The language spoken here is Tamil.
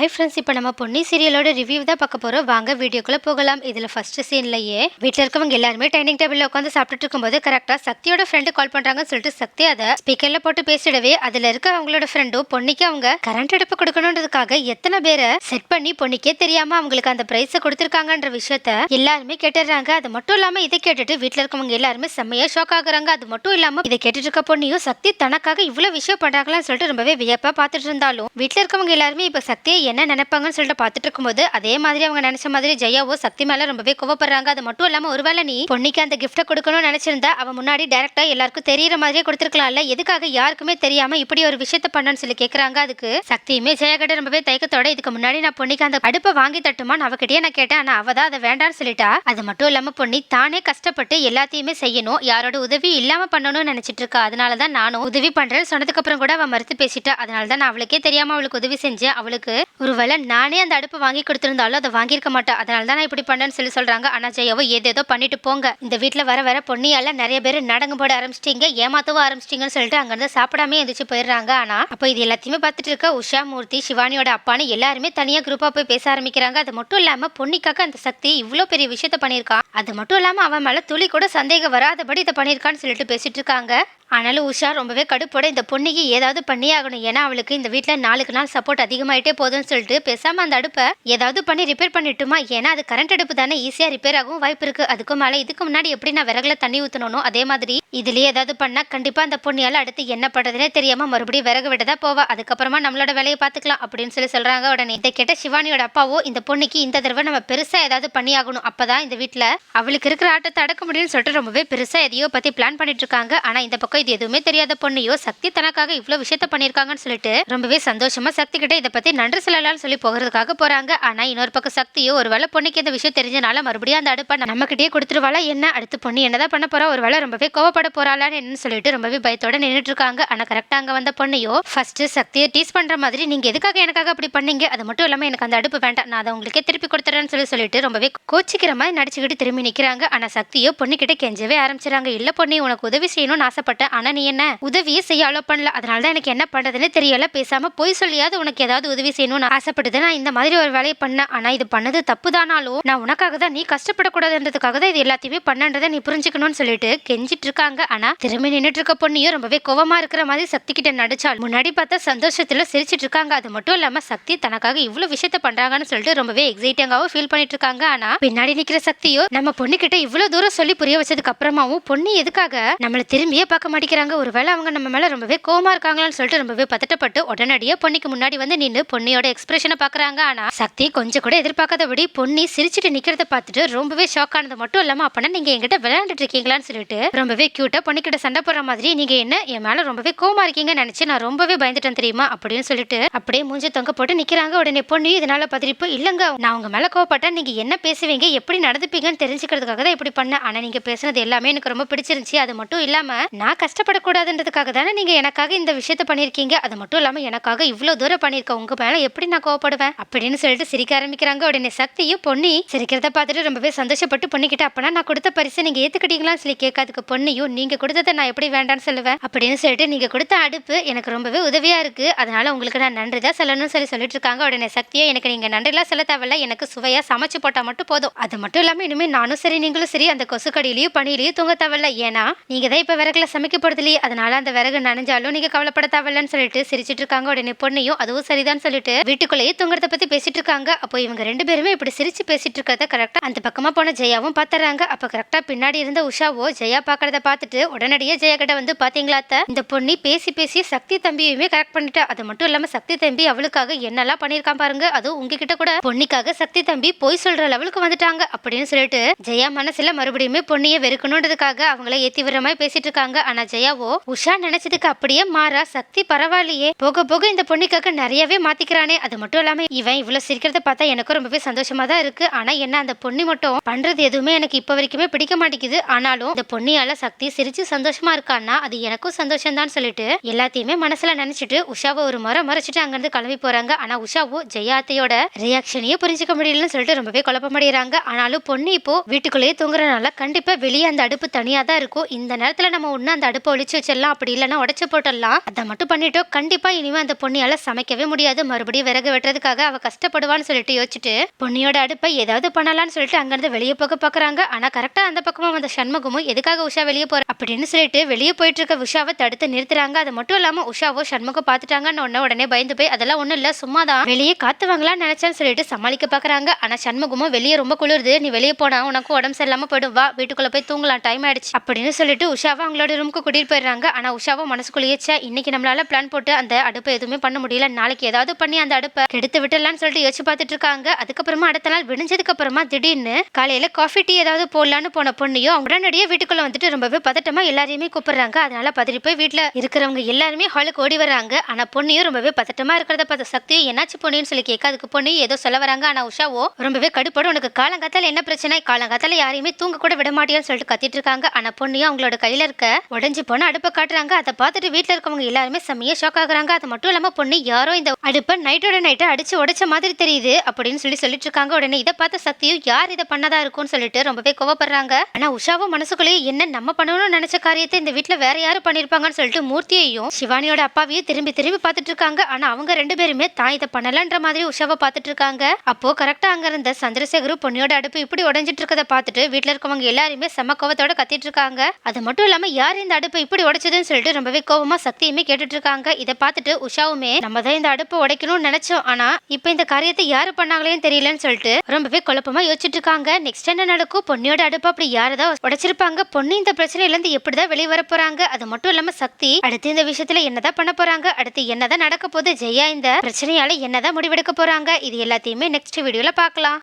ஹை ஃப்ரெண்ட்ஸ் இப்போ நம்ம பொன்னி சீரியலோட ரிவ்யூ தான் பார்க்க போகிறோம் வாங்க வீடியோக்குள்ளே போகலாம். இதில் ஃபர்ஸ்ட் சீன்லையே வீட்டில் இருக்கவங்க எல்லாருமே டைனிங் டேபிளில் உட்காந்து சாப்பிட்டுட்டு இருக்கும்போது கரெக்டாக சக்தியோட ஃப்ரெண்டு கால் பண்ணுறாங்கன்னு சொல்லிட்டு சக்தி அதை ஸ்பீக்கரில் போட்டு பேசிடவே அதில் இருக்க அவங்களோட ஃப்ரெண்டும் பொன்னிக்கு அவங்க கரண்ட் அடுப்பு கொடுக்கணுன்றதுக்காக எத்தனை பேரை செட் பண்ணி பொன்னிக்கே தெரியாமல் அவங்களுக்கு அந்த ப்ரைஸை கொடுத்துருக்காங்கன்ற விஷயத்த எல்லாருமே கேட்டுடுறாங்க. அது மட்டும் இல்லாமல் இதை கேட்டுட்டு வீட்டில் இருக்கவங்க எல்லாருமே செம்மையாக ஷாக் ஆகுறாங்க. அது மட்டும் இல்லாமல் இதை கேட்டுட்டு இருக்க பொண்ணியும் சக்தி தனக்காக இவ்வளோ விஷயம் பண்ணுறாங்களான்னு சொல்லிட்டு ரொம்பவே வியப்பாக பார்த்துட்டு இருந்தாலும் வீட்டில் இருக்கவங்க எல்லாருமே இப்போ சக்தியை என்ன நினைப்பாங்கன்னு சொல்லிட்டு பார்த்துட்டு இருக்கும்போது அதே மாதிரி அவங்க நினைச்ச மாதிரி ஜெயாவோ சக்தி மேல ரொம்பவே கோவப்படுறாங்க. அது மட்டும் இல்லாம ஒருவேளை நீ பொன்னிக்கு அந்த கிஃப்ட்டை கொடுக்கணும்னு நினைச்சிருந்தா அவன் முன்னாடி டேரக்டா எல்லாருக்கும் தெரியற மாதிரியே கொடுத்துருக்கலாம்ல எதுக்காக யாருக்குமே தெரியாம இப்படி ஒரு விஷயத்த பண்ணனு சொல்லி கேக்குறாங்க. அதுக்கு சக்தியுமே ஜெயா ரொம்பவே தயக்கத்தோட இதுக்கு முன்னாடி நான் பொன்னிக்கு அந்த அடுப்பை வாங்கி தட்டுமான்னு அவகிட்டயே நான் கேட்டேன். ஆனா அவ தான் அதை வேண்டாம்னு சொல்லிட்டா. அது மட்டும் இல்லாம பொன்னி தானே கஷ்டப்பட்டு எல்லாத்தையுமே செய்யணும். யாரோட உதவி இல்லாம பண்ணணும்னு நினைச்சிட்டு இருக்கா அதனால தான் நானும் உதவி பண்றேன்னு சொன்னதுக்கு அப்புறம் கூட அவன் மறுத்து பேசிட்டா. அதனால தான் நான் அவளுக்கே தெரியாம அவளுக்கு உதவி செஞ்சேன். அவளுக்கு ஒருவேளை நானே அந்த அடுப்பு வாங்கி கொடுத்துருந்தாலும் அதை வாங்கியிருக்க மாட்டேன். அதனால தான் நான் இப்படி பண்ணேன்னு சொல்லி சொல்கிறாங்க ஆனால் ஜெயாவோ ஏதேதோ பண்ணிட்டு போங்க. இந்த வீட்டில் வர வர பொன்னியால் நிறைய பேர் நடங்கு போட ஆரம்பிச்சிட்டீங்க ஏமாத்தவும் ஆரம்பிச்சிட்டீங்கன்னு சொல்லிட்டு அங்கேருந்து சாப்பிடாம எழுந்திரிச்சு போயிடுறாங்க ஆனால் அப்போ இது எல்லாத்தையுமே பார்த்துட்டு இருக்க உஷா மூர்த்தி சிவானியோட அப்பான்னு எல்லாருமே தனியாக குரூப்பாக போய் பேச ஆரம்பிக்கிறாங்க. அது மட்டும் இல்லாமல் பொன்னிக்காக அந்த சக்தி இவ்வளோ பெரிய விஷயத்த பண்ணியிருக்கான் அது மட்டும் இல்லாமல் அவன் மேலே துளி கூட சந்தேகம் வராதபடி இதை பண்ணியிருக்கான்னு சொல்லிட்டு பேசிட்டு இருக்காங்க. ஆனாலும் உஷா ரொம்பவே கடுப்போட இந்த பொண்ணுக்கு ஏதாவது பண்ணியே ஆகணும் ஏன்னா அவளுக்கு இந்த வீட்டில் நாளுக்கு நாள் சப்போர்ட் அதிகமாயிட்டே போதும்னு சொல்லிட்டு பேசாம அந்த அடுப்பை ஏதாவது பண்ணி ரிப்பேர் பண்ணிட்டுமா? ஏன்னா அது கரண்ட் அடுப்பு தானே ஈஸியாக ரிப்பேர் ஆகும் வாய்ப்பு இருக்கு. அதுக்கும் மேலே இதுக்கு முன்னாடி எப்படி நான் விறகுல தண்ணி ஊற்றணும் அதே மாதிரி இதுலயே ஏதாவது பண்ணா கண்டிப்பா அந்த பொண்ணியால அடுத்து என்ன பண்றதுனே தெரியாம மறுபடியும் விறகு விட தான் போவா. அதுக்கப்புறமா நம்மளோட வேலையை பார்த்துக்கலாம் அப்படின்னு சொல்லி சொல்றாங்க உடனே. இதை கேட்ட சிவானியோட அப்பாவோ இந்த பொண்ணுக்கு இந்த தடவை நம்ம பெருசா ஏதாவது பண்ணி ஆகணும் அப்பதான் இந்த வீட்டில் அவளுக்கு இருக்கிற ஆட்டத்தை அடக்க முடியும்னு சொல்லிட்டு ரொம்பவே பெருசா எதையோ பத்தி பிளான் பண்ணிட்டு இருக்காங்க. ஆனா இந்த பக்கம் இது எதுவுமே தெரியாத பொண்ணையோ சக்தி தனக்காக இவ்வளோ விஷயத்த பண்ணியிருக்காங்கன்னு சொல்லிட்டு ரொம்பவே சந்தோஷமா சக்தி கிட்ட இதை பத்தி நன்றி சொல்லலாம்னு சொல்லி போகிறதுக்காக போறாங்க. ஆனா இன்னொரு பக்கம் சக்தியோ ஒருவேளை பொண்ணுக்கு இந்த விஷயம் தெரிஞ்சனால மறுபடியும் அந்த அடுப்பை நம்ம கிட்டே கொடுத்துருவாளா என்ன? அடுத்து பொண்ணு என்னதான் பண்ண போறா? ஒருவேளை ரொம்பவே கோவப்பட போறாளான்னு என்னன்னு சொல்லிட்டு ரொம்பவே பயத்தோட நின்றுட்டு இருக்காங்க ஆனா கரெக்டா அங்க வந்த பொண்ணையோ ஃபர்ஸ்ட் சக்தியை டீஸ் பண்ற மாதிரி நீங்க எதுக்காக எனக்காக அப்படி பண்ணீங்க? அது மட்டும் இல்லாம எனக்கு அந்த அடுப்பு வேண்டாம். நான் அதை உங்களுக்கே திருப்பி கொடுத்துறேன்னு சொல்லி சொல்லிட்டு ரொம்பவே கோச்சிக்கிற மாதிரி நடிச்சுக்கிட்டு திரும்பி நிக்கிறாங்க. ஆனா சக்தியோ பொண்ணுக்கிட்ட கெஞ்சவே ஆரம்பிச்சிடாங்க இல்ல பொண்ணு உனக்கு உதவி செய்யணும்னு ஆசைப்பட்டேன் ஆனா நீ என்ன உதவியே செய்ய அலோ பண்ணல. அதனால தான் எனக்கு என்ன பண்றதுன்னு தெரியல. பேசாம போய் சொல்லியாவது உனக்கு ஏதாவது உதவி செய்யணும்னு ஆசைப்பட்டது நான் இந்த மாதிரி ஒரு வேலையை பண்ணேன். ஆனா இது பண்ணது தப்பு தானாலும் நான் உனக்காக தான் நீ கஷ்டப்படக்கூடாதுன்றதுக்காக தான் இது எல்லாத்தையுமே பண்ணன்றதை நீ புரிஞ்சுக்கணும்னு சொல்லிட்டு கெஞ்சிட்டு இருக்காங்க ஆனா திரும்பி நின்றுட்டு இருக்க பொண்ணையும் ரொம்பவே கோவமா இருக்கிற மாதிரி சக்தி கிட்ட நடிச்சால் முன்னாடி பார்த்தா சந்தோஷத்துல சிரிச்சிட்டு இருக்காங்க அது மட்டும் இல்லாம சக்தி தனக்காக இவ்வளவு விஷயத்த பண்றாங்கன்னு சொல்லிட்டு ரொம்பவே எக்ஸைட்டிங்காவும் ஃபீல் பண்ணிட்டு இருக்காங்க ஆனா பின்னாடி நிக்கிற சக்தியோ நம்ம பொண்ணு கிட்ட இவ்வளவு தூரம் சொல்லி புரிய வச்சதுக்கு அப்புறமாவும் பொண்ணு எதுக்காக நம்மள திரும்பியே பார்க்க மாட்டேன் மாட்டிக்கிறாங்க ஒருவேளை அவங்க நம்ம மேலே ரொம்பவே கோமா இருக்காங்களான்னு சொல்லிட்டு ரொம்பவே பதட்டப்பட்டு உடனடியே பொண்ணிக்கு முன்னாடி வந்து நின்று பொண்ணியோட எக்ஸ்பிரஷனை பார்க்குறாங்க ஆனால் சக்தி கொஞ்சம் கூட எதிர்பார்க்காதபடி பொன்னி சிரிச்சுட்டு நிற்கிறத பார்த்துட்டு ரொம்பவே ஷாக் ஆனது மட்டும் இல்லாமல் அப்பனா நீங்கள் எங்கிட்ட விளையாண்டுட்டு இருக்கீங்களான்னு சொல்லிட்டு ரொம்பவே க்யூட்டாக பொண்ணிக்கிட்ட சண்டை போடுற மாதிரி நீங்கள் என்ன? என் மேலே ரொம்பவே கோமா இருக்கீங்கன்னு நினச்சி நான் ரொம்பவே பயந்துட்டேன் தெரியுமா? அப்படின்னு சொல்லிட்டு அப்படியே மூஞ்சி தொங்க போட்டு நிற்கிறாங்க உடனே பொண்ணு இதனால பதிரிப்பு இல்லைங்க. நான் உங்கள் மேலே கோவப்பட்டேன் நீங்கள் என்ன பேசுவீங்க? எப்படி நடந்துப்பீங்கன்னு தெரிஞ்சுக்கிறதுக்காக தான் இப்படி பண்ணேன். ஆனால் நீங்கள் பேசுனது எல்லாமே எனக்கு ரொம்ப பிடிச்சிருந்துச்சு. அது மட்டும் இல்லாமல் நான் கஷ்டப்படக்கூடாதுன்றதுக்காக தானே நீங்கள் எனக்காக இந்த விஷயத்த பண்ணியிருக்கீங்க? அது மட்டும் இல்லாமல் எனக்காக இவ்வளோ தூரம் பண்ணியிருக்க உங்கள் மேலே எப்படி நான் கோவப்படுவேன்? அப்படின்னு சொல்லிட்டு சிரிக்க ஆரம்பிக்கிறாங்க. உடனே சக்தியும் பொன்னி சிரிக்கிறத பார்த்துட்டு ரொம்பவே சந்தோஷப்பட்டு பொண்ணிக்கிட்ட அப்பனா நான் கொடுத்த பரிசை நீங்கள் ஏற்றுக்கிட்டீங்களான்னு சொல்லி கேட்காதுக்கு பொண்ணையும் நீங்கள் கொடுத்ததை நான் எப்படி வேண்டாம்னு சொல்லுவேன்? அப்படின்னு சொல்லிட்டு நீங்கள் கொடுத்த அடுப்பு எனக்கு ரொம்பவே உதவியாக இருக்குது அதனால் உங்களுக்கு நான் நன்றி தான் சொல்லணும்னு சொல்லி சொல்லிட்டு இருக்காங்க. உடனே சக்தியை எனக்கு நீங்கள் நன்றிலாம் சொல்ல தேவையில்ல. எனக்கு சுவையாக சமைச்சு போட்டால் மட்டும் போதும். அது மட்டும் இல்லாமல் இனிமேல் நானும் சரி நீங்களும் சரி அந்த கொசுக்கடியிலையும் பணியிலையும் தூங்க தேவையில்ல. ஏன்னா நீங்கள் தான் இப்போ விறகுல சமைக்க போறது அதனால அந்த விறகு நனைஞ்சாலும் நீங்க கவலைப்பட தேவையில்லன்னு சொல்லிட்டு சிரிச்சிட்டு இருக்காங்க. உடனே பொண்ணையும் அதுவும் சரிதான் சொல்லிட்டு வீட்டுக்குள்ளேயே தூங்குறத பத்தி பேசிட்டு இருக்காங்க. அப்போ இவங்க ரெண்டு பேருமே இப்படி சிரிச்சு பேசிட்டு இருக்கிறத கரெக்டா அந்த பக்கமா போன ஜெயாவும் பாத்துறாங்க. அப்ப கரெக்டா பின்னாடி இருந்த உஷாவோ ஜெயா பாக்குறத பார்த்துட்டு உடனடியே ஜெயா கிட்ட வந்து பாத்தீங்களா அத்தை? இந்த பொண்ணி பேசி பேசி சக்தி தம்பியுமே கரெக்ட் பண்ணிட்டா. அது மட்டும் இல்லாம சக்தி தம்பி அவளுக்காக என்னெல்லாம் பண்ணியிருக்கான் பாருங்க. அதுவும் உங்ககிட்ட கூட பொன்னிக்காக சக்தி தம்பி போய் சொல்ற லெவலுக்கு வந்துட்டாங்க. அப்படின்னு சொல்லிட்டு ஜெயா மனசுல மறுபடியுமே பொண்ணிய வெறுக்கணுன்றதுக்காக அவங்கள ஏத்தி விடுற மாதிரி பேசிட்டு இருக்காங்க. ஆனா ஜெயாவோ உஷா நினைச்சதுக்கு அப்படியே மாறா சக்தி பரவாயில்லையே. போக போக இந்த பொண்ணுக்காக நிறையவே மாத்திக்கிறானே. அது மட்டும் இல்லாம இவன் இவ்வளவு சிரிக்கிறத பார்த்தா எனக்கும் ரொம்பவே சந்தோஷமா தான் இருக்கு. ஆனா என்ன அந்த பொண்ணு மட்டும் பண்றது எதுவுமே எனக்கு இப்ப வரைக்குமே பிடிக்க மாட்டேங்குது. ஆனாலும் இந்த பொண்ணியால சக்தி சிரிச்சு சந்தோஷமா இருக்கான்னா அது எனக்கும் சந்தோஷம் தான் சொல்லிட்டு எல்லாத்தையுமே மனசுல நினைச்சிட்டு உஷாவை ஒரு முறை மறைச்சிட்டு அங்கிருந்து கிளம்பி போறாங்க. ஆனா உஷாவோ ஜெயாத்தையோட ரியாக்ஷனையே புரிஞ்சுக்க முடியலன்னு சொல்லிட்டு ரொம்பவே குழப்பமடைகிறாங்க. ஆனாலும் பொண்ணு இப்போ வீட்டுக்குள்ளேயே தூங்குறதுனால கண்டிப்பா வெளியே அந்த அடுப்பு தனியா தான் இருக்கும். இந்த நேரத்துல நம்ம ஒண்ணு அந்த அடுப்பை ஒழிச்சு வச்சிடலாம். அப்படி இல்லைன்னா உடச்சு போட்டுடலாம். அதை மட்டும் பண்ணிட்டோம் கண்டிப்பா இனிமே அந்த பொண்ணியால சமைக்கவே முடியாது. மறுபடியும் விறகு வெட்டுறதுக்காக அவ கஷ்டப்படுவான்னு சொல்லிட்டு யோசிச்சுட்டு பொண்ணியோட அடுப்பை ஏதாவது பண்ணலாம்னு சொல்லிட்டு அங்கிருந்து வெளியே போக பாக்குறாங்க ஆனா கரெக்டா அந்த பக்கமாக வந்த சண்முகமும் எதுக்காக உஷா வெளியே போற? அப்படின்னு சொல்லிட்டு வெளியே போயிட்டு இருக்க உஷாவை தடுத்து நிறுத்துறாங்க. அது மட்டும் இல்லாம உஷாவோ சண்முகம் பாத்துட்டாங்கன்னு உடனே உடனே பயந்து போய் அதெல்லாம் ஒண்ணும் இல்ல சும்மா தான் வெளியே காத்து வாங்கலாம்னு நினைச்சேன்னு சொல்லிட்டு சமாளிக்க பாக்குறாங்க ஆனா சண்முகமும் வெளியே ரொம்ப குளிருது. நீ வெளியே போனா உனக்கு உடம்பு சரியில்லாம போயிடும். வா வீட்டுக்குள்ள போய் தூங்கலாம். டைம் ஆயிடுச்சு. அப்படின்னு சொல்லிட்டு உஷாவை அவங்களோட ரூமுக்கு கூட்டிட்டு போயிடுறாங்க. ஆனா உஷாவும் மனசுக்குள்ளேயே "ச்சே, இன்னைக்கு நம்மளால பிளான் போட்டு அந்த அடுப்பை எதுவுமே பண்ண முடியல. நாளைக்கு ஏதாவது பண்ணி அந்த அடுப்பை கெடுத்து விட்டுடலாம்னு சொல்லிட்டு யோசிச்சு பார்த்துட்டு இருக்காங்க. அதுக்கப்புறமா அடுத்த நாள் விடிஞ்சதுக்கு அப்புறமா திடீர்னு காலையில காஃபி டீ ஏதாவது போடலான்னு போன பொண்ணையும் அவங்க உடனடியே வீட்டுக்குள்ள வந்துட்டு ரொம்பவே பதட்டமா எல்லாரையுமே கூப்பிடுறாங்க. அதனால பதறி போய் வீட்டுல இருக்கிறவங்க எல்லாருமே ஹாலுக்கு ஓடி வராங்க ஆனா பொண்ணையும் ரொம்பவே பதட்டமா இருக்கிறத பார்த்த சக்தியும் என்னாச்சு பொண்ணுன்னு சொல்லி கேட்க அதுக்கு பொண்ணு ஏதோ சொல்ல வராங்க. ஆனா உஷாவோ ரொம்பவே கடுப்படும் உனக்கு காலங்காத்தால என்ன பிரச்சனை? காலங்காத்தால யாரையுமே தூங்க கூட விட மாட்டியான்னு சொல்லிட்டு கத்திட்டு இருக்காங்க. ஆனா பொண்ணையும் அவங்களோட கையில இருக்க உடனே உடஞ்சி போன அடுப்பை காட்டுறாங்க. அதை பார்த்துட்டு வீட்டில் இருக்கவங்க எல்லாருமே செம்மையாக ஷாக் ஆகுறாங்க. அது மட்டும் இல்லாமல் பொண்ணு யாரோ இந்த அடுப்பை நைட்டோட நைட்டை அடிச்சு உடைச்ச மாதிரி தெரியுது அப்படின்னு சொல்லி சொல்லிட்டு இருக்காங்க. உடனே இதை பார்த்த சக்தியும் யார் இதை பண்ணதா இருக்கும்னு சொல்லிட்டு ரொம்பவே கோவப்படுறாங்க. ஆனா உஷாவும் மனசுக்குள்ளேயே என்ன நம்ம பண்ணணும்னு நினைச்ச காரியத்தை இந்த வீட்டுல வேற யாரும் பண்ணிருப்பாங்கன்னு சொல்லிட்டு மூர்த்தியையும் சிவானியோட அப்பாவையும் திரும்பி திரும்பி பார்த்துட்டு இருக்காங்க. ஆனா அவங்க ரெண்டு பேருமே தான் இதை பண்ணலன்ற மாதிரி உஷாவை பார்த்துட்டு இருக்காங்க. அப்போ கரெக்டா அங்க இருந்த சந்திரசேகரும் பொண்ணியோட அடுப்பு இப்படி உடைஞ்சிட்டு இருக்கதை பார்த்துட்டு வீட்டுல இருக்கவங்க எல்லாருமே செம கோவத்தோட கத்திட்டு இருக்காங்க. அது மட்டும் இல்லாம யார் இந்த அடுப்பை இப்படி உடைச்சதுன்னு சொல்லிட்டு ரொம்பவே கோவமா சக்தியுமே கேட்டுட்டு இருக்காங்க இதை பார்த்துட்டு உஷாவுமே நம்ம தான் இந்த அடுப்பை உடைக்கணும்னு நினைச்சோம். ஆனா இப்போ இந்த காரியத்தை யாரு பண்ணாங்களேன்னு தெரியலன்னு சொல்லிட்டு ரொம்பவே குழப்பமா யோசிச்சுட்டு இருக்காங்க நெக்ஸ்ட் என்ன நடக்கும்? பொன்னியோட அடுப்பு அப்படி யாரதான் உடைச்சிருப்பாங்க. பொண்ணு இந்த பிரச்சனையில இருந்து எப்படிதான் வெளியே வர போறாங்க? அது மட்டும் இல்லாம சக்தி அடுத்து இந்த விஷயத்துல என்னதான் பண்ண போறாங்க? அடுத்து என்னதான் நடக்க போகுது? ஜெயா இந்த பிரச்சனையால என்னதான் முடிவெடுக்க போறாங்க? இது எல்லாத்தையுமே நெக்ஸ்ட் வீடியோல பார்க்கலாம்.